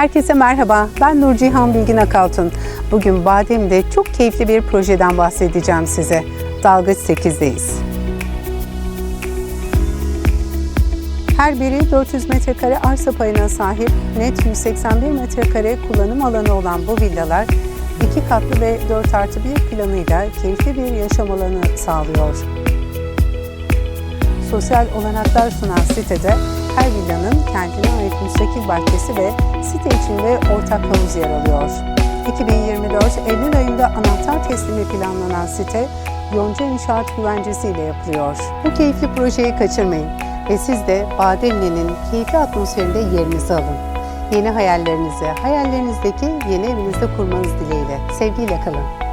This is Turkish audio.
Herkese merhaba, ben Nurcihan Bilgin Akaltun. Bugün Badem'de çok keyifli bir projeden bahsedeceğim size. Dalgıç 8'deyiz. Her biri 400 metrekare arsa payına sahip, net 181 metrekare kullanım alanı olan bu villalar, iki katlı ve 4 artı 1 planıyla keyifli bir yaşam alanı sağlıyor. Sosyal olanaklar sunan sitede her villanın kendine ait müstakil bahçesi ve site içinde ortak havuz yer alıyor. 2024 Eylül ayında anahtar teslimi planlanan site Yonca İnşaat Güvencesi ile yapılıyor. Bu keyifli projeyi kaçırmayın ve siz de Bademli'nin keyifli atmosferinde yerinizi alın. Yeni hayallerinizi hayallerinizdeki yeni evinizde kurmanız dileğiyle. Sevgiyle kalın.